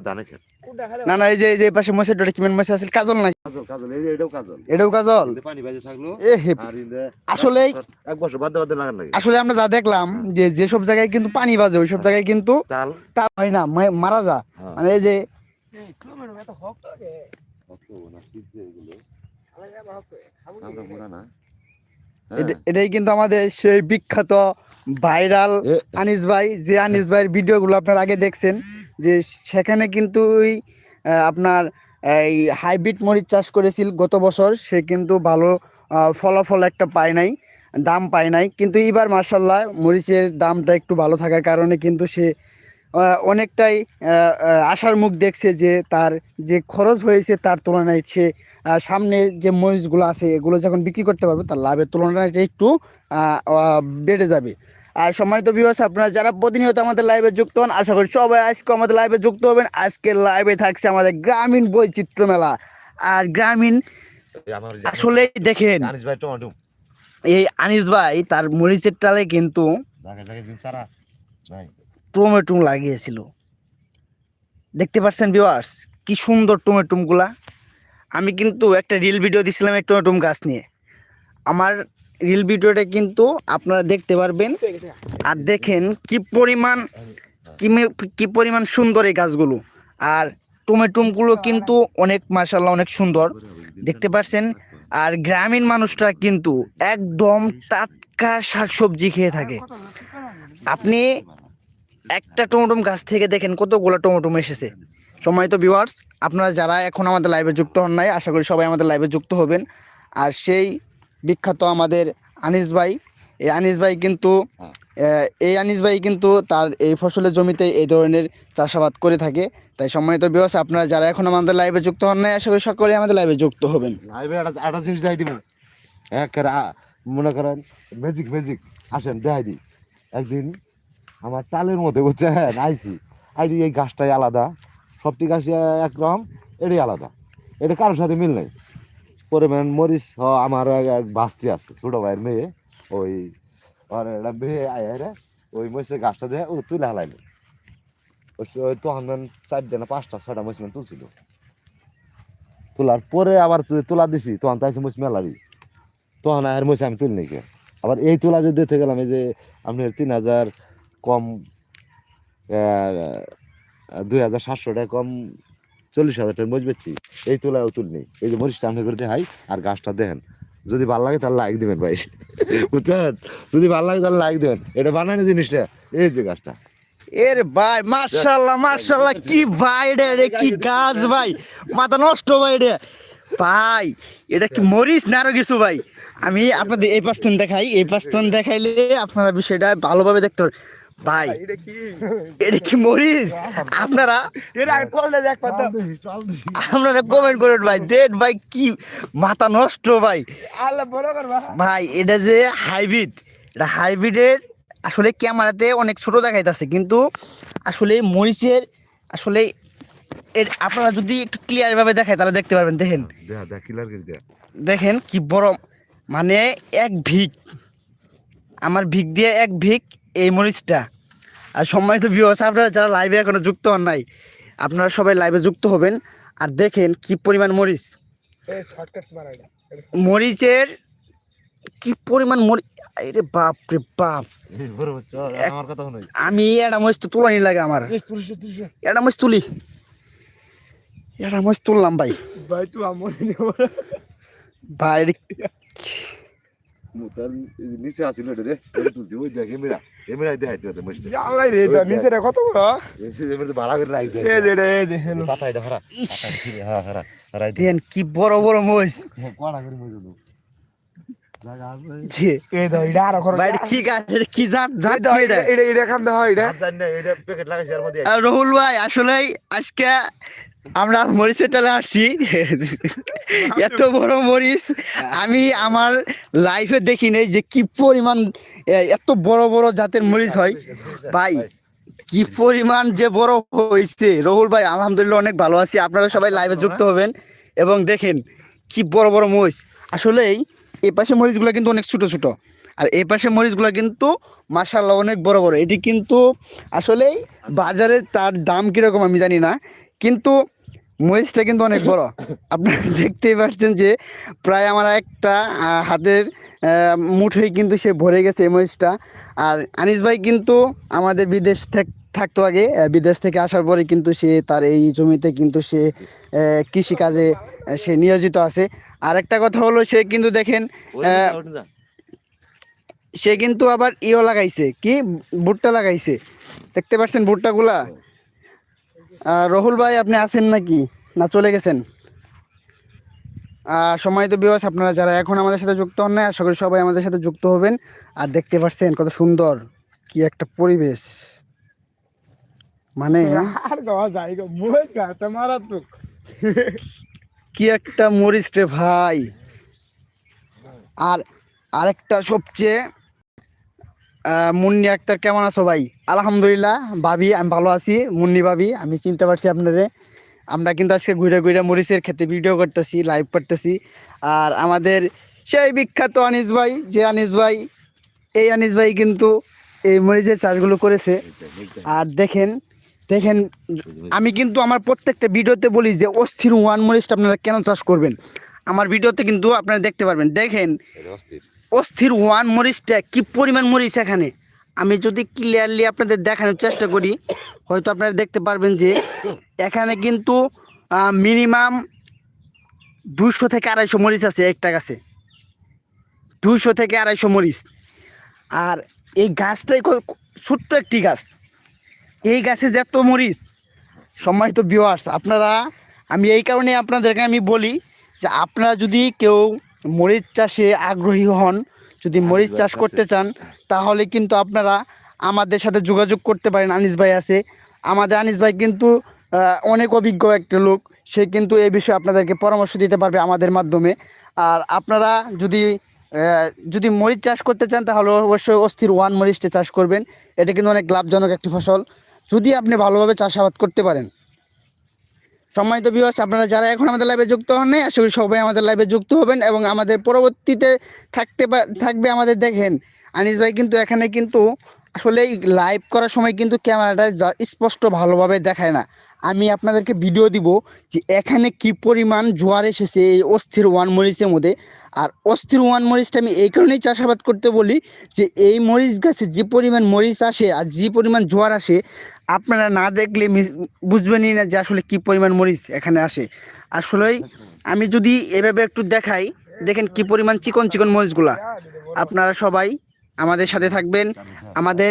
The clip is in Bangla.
দানে খেত। না না এই যে এই পাশে ডোরে কিমেন আছে? কাজল নাই কাজল কাজল এই যে এটাও কাজল। এটাও কাজল? পানি বাজে থাকল এ হে আসলেই এক বছর বাদে বাদে লাগান লাগে। আসলে আমরা যা দেখলাম যে যেসব জায়গায় কিন্তু পানি বাজে ওই সব জায়গায় কিন্তু তাল। তা হয় না মারা যা। হ্যাঁ। মানে এই যে না যে না? এটা- এটাই কিন্তু আমাদের সেই বিখ্যাত ভাইরাল আনিস ভাই। যে আনিস ভাইয়ের ভিডিওগুলো আপনারা আগে দেখছেন যে সেখানে কিন্তু ওই আপনার, এই হাইব্রিড মরিচ চাষ করেছিল গত বছর, সে কিন্তু ভালো ফলাফল একটা পায় নাই, দাম পায় নাই। কিন্তু এবার মার্শাল্লাহ মরিচের দামটা একটু ভালো থাকার কারণে কিন্তু সে অনেকটাই আশার মুখ দেখছে যে তার যে খরচ হয়েছে তার তুলনায় সে সামনে যে মরিচগুলো আছে, এগুলো যখন বিক্রি করতে পারবে, তার লাভের তুলনায় একটু বেড়ে যাবে। আর সম্মানিত বিবাস আপনারা যারা প্রতিনিয়ত আমাদের লাইভে যুক্ত হন আশা করি সবাই আজকে আমাদের লাইভে যুক্ত হবেন। আজকের লাইভে থাকছে আমাদের গ্রামীণ বৈচিত্র্য মেলা। আর গ্রামীণ আসলে দেখেন এই আনিস ভাই তার মরিচের টালে কিন্তু টমেটো লাগিয়েছিল। দেখতে পাচ্ছেন ভিউয়ার্স কি সুন্দর টমেটোমগুলা আমি কিন্তু একটা রিল ভিডিও দিছিলাম এই টমেটোম গাছ নিয়ে। আমার রিল ভিডিওটা কিন্তু আপনারা দেখতে পারবেন। আর দেখেন কি পরিমাণ কি পরিমাণ সুন্দর এই গাছগুলো। আর টমেটোমগুলো কিন্তু অনেক মাসাল্লাহ অনেক সুন্দর। দেখতে পাচ্ছেন আর গ্রামীণ মানুষরা কিন্তু একদম টাটকা শাকসবজি খেয়ে থাকে। আপনি একটা টমেটোম গাছ থেকে দেখেন কতগুলো টমেটোম এসেছে। সময় তো ভিউয়ার্স আপনারা যারা এখন আমাদের লাইভে যুক্ত হন নাই, আশা করি সবাই আমাদের লাইভে যুক্ত হবেন। আর সেই বিখ্যাত আমাদের আনিস ভাই। এই আনিস ভাই কিন্তু এই আনিস ভাই কিন্তু তার এই ফসলের জমিতে এই ধরনের চাষাবাদ করে থাকে। তাই সম্মানিত ভিউয়ার্স আপনারা যারা এখন আমাদের লাইভে যুক্ত হন নাই আশা করি সকলেই আমাদের লাইভে যুক্ত হবেন। লাইভে একটা জিনিস দেখাই দিব। এক মনে করেন ম্যাজিক ম্যাজিক আসেন দেখাই দিই। একদিন আমার তালের মধ্যে বুঝছে হ্যাঁ আইসি আইদি এই গাছটাই আলাদা। সবটি গাছই একরকম এটাই আলাদা। এটা কারোর সাথে মিল নেই। পরে মানে মরিচ আমার এক- বাস্তি আছে, ছোট ভাইয়ের মেয়ে, ওই আর একটা মেয়ে আয় রে, ওই মরিচের গাছটা দিয়ে, ও তুলে হালাইলো। ওই তখন মানে চারটে পাঁচটা, ছয়টা মরিচ মানে তুলছিল। তোলার পরে আবার তু- তোলা দিছি, তখন তাইছে মুছ মেলারি তখন আর মুছ আমি তুলি নাকি আবার এই তোলা যে দিতে গেলাম, এই যে আপনার তিন হাজার কম দুই হাজার সাতশো টাকা কম চল্লিশ হাজার টাকা মরিচ বেচছি। এই তোলাও নেই। এই যে মরিচটা আপনি করে দেখাই আর গাছটা দেখেন। যদি ভালো লাগে তাহলে লাইক দিবেন ভাই। বুঝছেন? যদি ভালো লাগে তাহলে লাইক দেবেন। এটা বানানো জিনিসটা। এই যে গাছটা। এর ভাই মাশাল্লাহ মাশাল্লাহ কি ভাই রে কি গাছ ভাই। মাথা নষ্ট ভাই রে। ভাই, এটা কি মরিস না আরও কিছু ভাই? আমি আপনাদের এই পাঁচটন দেখাই। এই পাঁচটন দেখাইলে আপনারা বিষয়টা ভালোভাবে দেখতে পারবেন। ভাই এটা কি? মরিস আপনারা আপনারা কমেন্ট করুন ভাই। দেখ ভাই কি মাথা নষ্ট ভাই। ভাই। এটা যে হাইব্রিড এটা হাইব্রিডের আসলে ক্যামেরাতে অনেক ছোট দেখাইতেছে কিন্তু আসলে মরিচের আসলে এর আপনারা যদি একটু ক্লিয়ার ভাবে দেখায় তাহলে দেখতে পারবেন। দেখেন। দেখেন কি বড় মানে এক ভিক। আমার ভিক দিয়ে এক ভিক এই মরিচটা। আর সম্মানিত ভিউয়ার্স আপনারা যারা লাইভে এখনও যুক্ত হন নাই আপনারা সবাই লাইভে যুক্ত হবেন আর দেখেন কি পরিমাণ মরিচ। মরিচের কি পরিমাণ মরিচ আরে বাপ রে বাপ। আমি এটা মরিচ তো তোলানি লাগে আমার। এটা মরিচ তুলি। এটা মরিচ তুললাম ভাই। ভাই তুই আমার ভাই নিচে আসিল রে তুলছি ওই দেখ এমিরা এমিরা দেখাই দিতে মুষ্টি আল্লাহ রে নিচে রে কত বড়? এসে এমিরা ভাড়া করে রাখ দে এই যে রে এই যে পাতা এটা হারা পাতা হারা হারা হারাই কি বড় বড় করে আর রহুল ভাই আসলে আজকে আমরা মরিচের টালে আসছি। এত বড় মরিচ। আমি আমার লাইফে দেখি নাই যে কি পরিমাণ এত বড় বড় জাতের মরিচ হয়। ভাই কি পরিমাণ যে বড় হয়েছে। রহুল ভাই আলহামদুলিল্লাহ অনেক ভালো আছি। আপনারা সবাই লাইভে যুক্ত হবেন। এবং দেখেন কি বড় বড় মরিচ। আসলেই এই পাশে মরিচগুলো কিন্তু অনেক ছোটো ছোটো। আর এই পাশে মরিচগুলো কিন্তু মাসাল্লাহ অনেক বড় বড়। এটি কিন্তু আসলেই বাজারে তার দাম কীরকম আমি জানি না। কিন্তু মরিচটা কিন্তু অনেক বড়। আপনারা দেখতেই পাচ্ছেন যে প্রায় আমার একটা হাতের মুঠোই কিন্তু সে ভরে গেছে এই মরিচটা। আর আনিস ভাই কিন্তু আমাদের বিদেশ থেকে থাকতো আগে বিদেশ থেকে আসার পরে কিন্তু সে তার এই জমিতে কিন্তু সে কৃষিকাজে সে নিয়োজিত আছে। আর একটা কথা হলো সে কিন্তু দেখেন সে কিন্তু আবার ইও লাগাইছে কি? ভুট্টা লাগাইছে। দেখতে পাচ্ছেন ভুট্টাগুলা? রহুল ভাই আপনি আছেন নাকি? না চলে গেছেন? সম্মানিত বিবাস আপনারা যারা এখন আমাদের সাথে যুক্ত হন না আশা করি সবাই আমাদের সাথে যুক্ত হবেন। আর দেখতে পাচ্ছেন কত সুন্দর কি একটা পরিবেশ। মানে কি একটা মরিচ রে ভাই। আর আরেকটা সবচেয়ে মুন্নি আক্তার, কেমন আছো ভাই? আলহামদুলিল্লাহ, ভাবি, আমি ভালো আছি। মুন্নি ভাবি, আমি চিনতে পারছি আপনারে। আমরা কিন্তু আজকে ঘুরে ঘুরে মরিচের খেতে ভিডিও করতেছি লাইভ করতেছি। আর আমাদের সেই বিখ্যাত আনিস ভাই, যে আনিস ভাই, এই আনিস ভাই কিন্তু এই মরিচের চাষগুলো করেছে। আর দেখেন দেখেন, আমি কিন্তু আমার প্রত্যেকটা ভিডিওতে বলি যে অস্থির ওয়ান মরিচটা আপনারা কেন চাষ করবেন? আমার ভিডিওতে কিন্তু আপনারা দেখতে পারবেন। দেখেন ওয়ান মরিচটা কি পরিমাণ মরিচ এখানে? আমি যদি ক্লিয়ারলি আপনাদের দেখানোর চেষ্টা করি, হয়তো আপনারা দেখতে পারবেন যে এখানে কিন্তু মিনিমাম দুশো থেকে আড়াইশো মরিচ আছে একটা গাছে। দুশো থেকে আড়াইশো মরিচ। আর এই গাছটাই ছোট্ট একটি গাছ। এই গাছে যে এত মরিচ, সম্মানিত ভিউয়ার্স আপনারা, আমি এই কারণে আপনাদেরকে আমি বলি যে আপনারা যদি কেউ মরিচ চাষে আগ্রহী হন। যদি মরিচ চাষ করতে চান তাহলে কিন্তু আপনারা আমাদের সাথে যোগাযোগ করতে পারেন। আনিস ভাই আছে। আমাদের আনিস ভাই কিন্তু অনেক অভিজ্ঞ একটা লোক। সে কিন্তু এই বিষয়ে আপনাদেরকে পরামর্শ দিতে পারবে আমাদের মাধ্যমে। আর আপনারা যদি যদি মরিচ চাষ করতে চান তাহলে অবশ্যই অস্থির ওয়ান মরিচটা চাষ করবেন। এটা কিন্তু অনেক লাভজনক একটি ফসল। যদি আপনি ভালোভাবে চাষাবাদ করতে পারেন সম্মানিত বিবাস আপনারা যারা এখন আমাদের লাইভে যুক্ত হন নাই আশা করি সবাই আমাদের লাইভে যুক্ত হবেন এবং আমাদের পরবর্তীতে থাকতে থাকবে আমাদের দেখেন। আনিস ভাই কিন্তু এখানে কিন্তু আসলে লাইভ করার সময় কিন্তু ক্যামেরাটা স্পষ্ট ভালোভাবে দেখায় না। আমি আপনাদেরকে ভিডিও দিব যে এখানে কি পরিমাণ জোয়ার এসেছে এই অস্থির ওয়ান মরিচের মধ্যে। আর অস্থির ওয়ান মরিচটা আমি এই কারণেই চাষাবাদ করতে বলি যে এই মরিচ গাছে যে পরিমাণ মরিচ আসে আর যে পরিমাণ জোয়ার আসে আপনারা না দেখলে মিস- বুঝবেনই না যে আসলে কি পরিমাণ মরিচ এখানে আসে। আসলেই আমি যদি এভাবে একটু দেখাই দেখেন কি পরিমাণ চিকন চিকন মরিচগুলা। আপনারা সবাই আমাদের সাথে থাকবেন। আমাদের